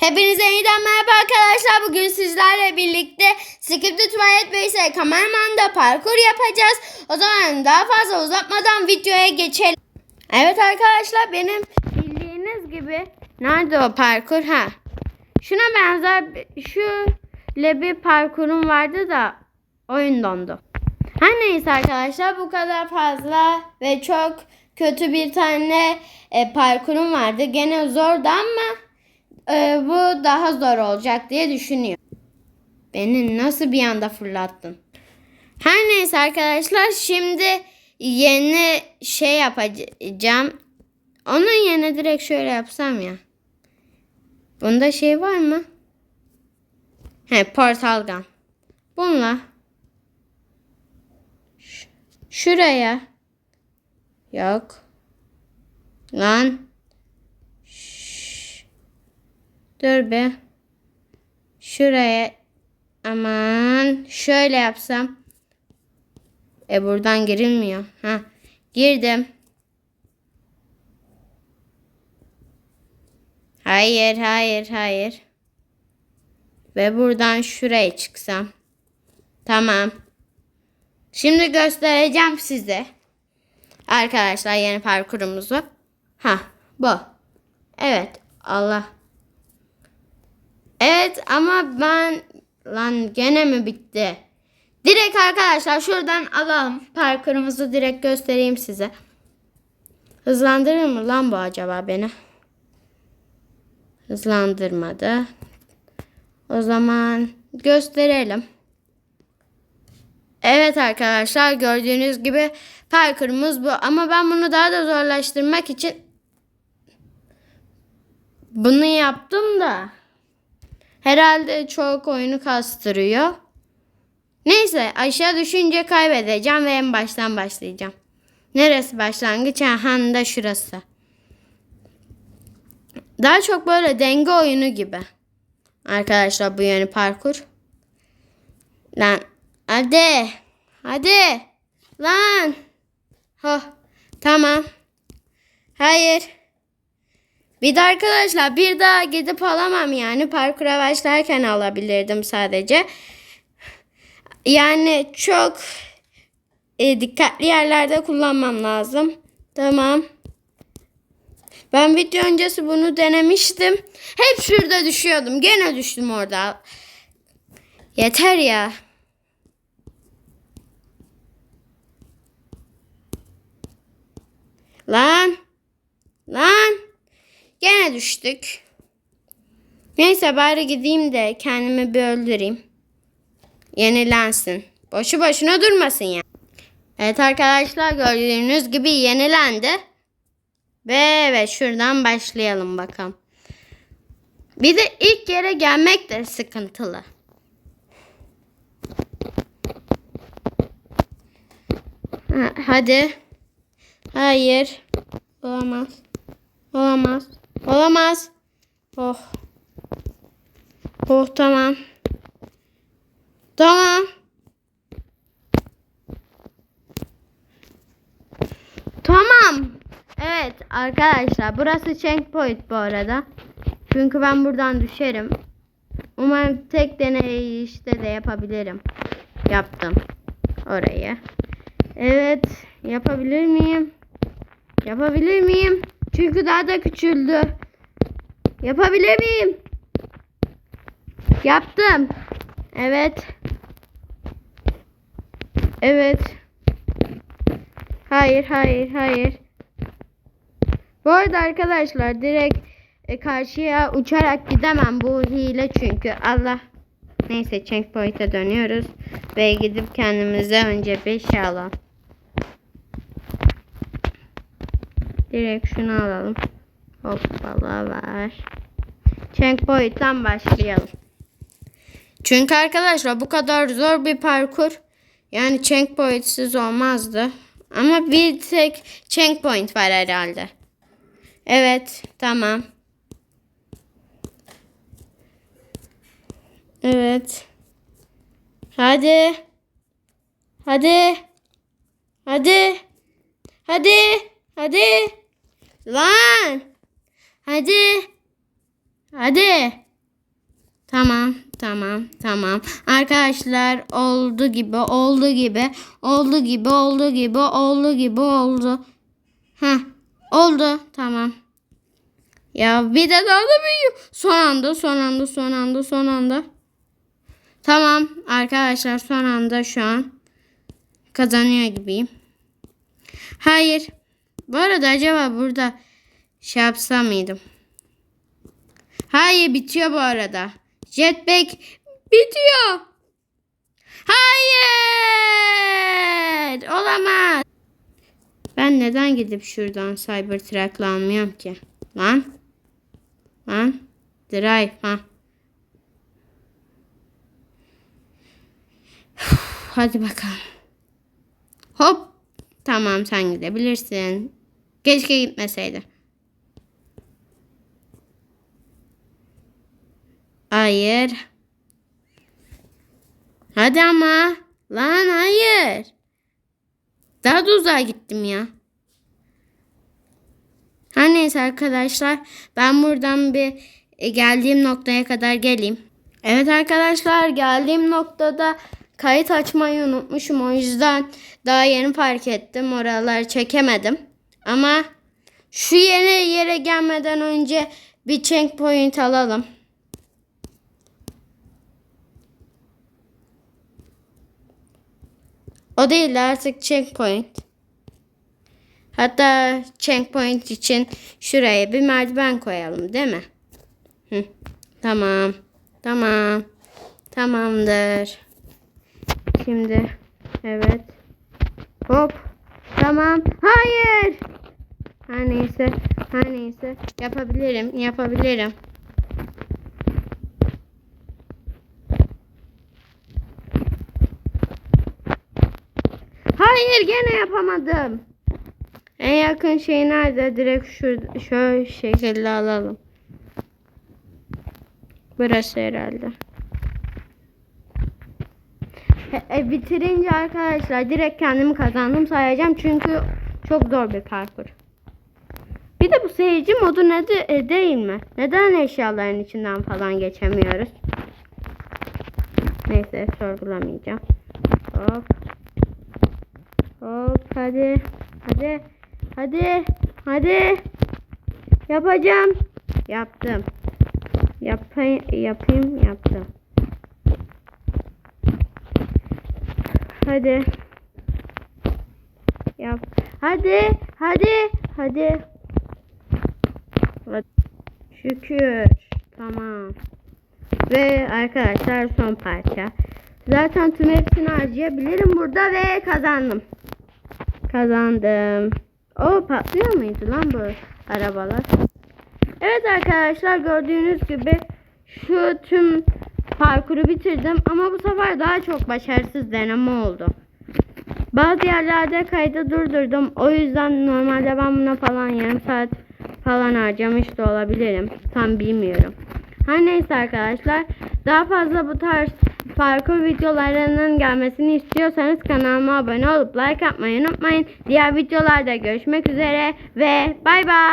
Hepinize yeniden merhaba arkadaşlar. Bugün sizlerle birlikte Skip'te Tuvalet Bey'se kameraman'da parkur yapacağız. O zaman daha fazla uzatmadan videoya geçelim. Evet arkadaşlar benim bildiğiniz gibi nerede o parkur ha? Şuna benzer şöyle bir parkurum vardı da oyun dondu. Her neyse arkadaşlar bu kadar fazla ve çok kötü bir tane e, parkurum vardı. Gene zordu ama e, bu daha zor olacak diye düşünüyorum. Beni nasıl bir anda fırlattın? Her neyse arkadaşlar şimdi yeni şey yapacağım. Onun yerine direkt şöyle yapsam ya. Bunda şey var mı? He portal gun. Bununla şuraya yok lan dur be. Şuraya. Aman. Şöyle yapsam. E buradan girilmiyor. Ha girdim. Hayır hayır hayır. Ve buradan şuraya çıksam. Tamam. Şimdi göstereceğim size. Arkadaşlar yeni parkurumuzu. Ha bu. Evet Allah. Evet ama ben lan gene mi bitti? Direkt arkadaşlar şuradan alalım. Parkurumuzu direkt göstereyim size. Hızlandırır mı lan bu acaba beni? Hızlandırmadı. O zaman gösterelim. Evet arkadaşlar gördüğünüz gibi parkurumuz bu. Ama ben bunu daha da zorlaştırmak için bunu yaptım da herhalde çok oyunu kastırıyor. Neyse aşağı düşünce kaybedeceğim ve en baştan başlayacağım. Neresi başlangıç? Aha da şurası. Daha çok böyle denge oyunu gibi. Arkadaşlar bu yeni parkur. Lan hadi. Hadi. Lan. Ha tamam. Hayır. Bir de arkadaşlar bir daha gidip alamam yani. Parkura başlarken alabilirdim sadece. Yani çok e, dikkatli yerlerde kullanmam lazım. Tamam. Ben video öncesi bunu denemiştim. Hep şurada düşüyordum. Gene düştüm orada. Yeter ya. Lan. Lan. Gene düştük. Neyse bari gideyim de kendimi bir öldüreyim. Yenilensin. Boşu boşuna durmasın ya. Evet arkadaşlar gördüğünüz gibi yenilendi. Ve evet şuradan başlayalım bakalım. Bir de ilk yere gelmek de sıkıntılı. Ha, hadi. Hayır. Olamaz. Olamaz. Olamaz. Oh. Oh tamam. Tamam. Tamam. Evet arkadaşlar burası checkpoint bu arada. Çünkü ben buradan düşerim. Umarım tek deney işte de yapabilirim. Yaptım. Orayı. Evet. Yapabilir miyim? Yapabilir miyim? Çünkü daha da küçüldü. Yapabilir miyim? Yaptım. Evet. Evet. Hayır, hayır, hayır. Bu arada arkadaşlar direkt e, karşıya uçarak gidemem. Bu hile çünkü. Allah. Neyse checkpoint'e dönüyoruz. Ve gidip kendimize önce bir şey alalım. Direkt şunu alalım. Hoppala var. Checkpoint'tan başlayalım. Çünkü arkadaşlar bu kadar zor bir parkur yani checkpoint'siz olmazdı. Ama bir tek checkpoint var herhalde. Evet, tamam. Evet. Hadi. Hadi. Hadi. Hadi. Hadi. Lan. Hadi. Hadi. Tamam, tamam, tamam. Arkadaşlar oldu gibi, oldu gibi, oldu gibi, oldu gibi, oldu gibi, oldu. Heh, oldu. Tamam. Ya bir de daha da büyüyor. Son anda, son anda, son anda, son anda. Tamam arkadaşlar son anda şu an kazanıyor gibiyim. Hayır. Bu arada acaba burada şey yapsam mıydım? Hayır bitiyor bu arada. Jetpack bitiyor. Hayır. Olamaz. Ben neden gidip şuradan Cybertruck'la almıyorum ki? Lan. Lan. Drive. Ha. Hadi bakalım. Hop. Tamam sen gidebilirsin. Keşke gitmeseydi. Hayır. Hadi ama. Lan hayır. Daha da uzağa gittim ya. Her neyse arkadaşlar ben buradan bir e, geldiğim noktaya kadar geleyim. Evet arkadaşlar geldiğim noktada kayıt açmayı unutmuşum o yüzden daha yeni fark ettim oraları çekemedim. Ama şu yeni yere gelmeden önce bir checkpoint alalım. O değil de artık checkpoint. Hatta checkpoint için şuraya bir merdiven koyalım değil mi? Hı. Tamam. Tamam. Tamamdır. Şimdi evet. Hop. Tamam. Hayır. Her neyse. Her neyse. Yapabilirim. Yapabilirim. Hayır gene yapamadım. En yakın şey nerede? Direkt şu şöyle şekilde alalım. Burası herhalde. E, bitirince arkadaşlar direkt kendimi kazandım sayacağım çünkü çok zor bir parkur. Bir de bu seyirci modu ne de, e, değil mi? Neden eşyaların içinden falan geçemiyoruz? Neyse sorgulamayacağım. Hop. Hop hadi. Hadi. Hadi. Hadi. Yapacağım. Yaptım. Yapayım, yapayım, yaptım. Hadi. Yap. Hadi, hadi, hadi. Şükür. Tamam. Ve arkadaşlar son parça. Zaten tüm hepsini harcayabilirim burada ve kazandım. Kazandım. O patlıyor muydu lan bu arabalar? Evet arkadaşlar gördüğünüz gibi şu tüm parkuru bitirdim ama bu sefer daha çok başarısız deneme oldu. Bazı yerlerde kaydı durdurdum. O yüzden normalde ben buna falan yarım saat falan harcamış da olabilirim. Tam bilmiyorum. Her neyse arkadaşlar daha fazla bu tarz parkur videolarının gelmesini istiyorsanız kanalıma abone olup like atmayı unutmayın. Diğer videolarda görüşmek üzere ve bay bay.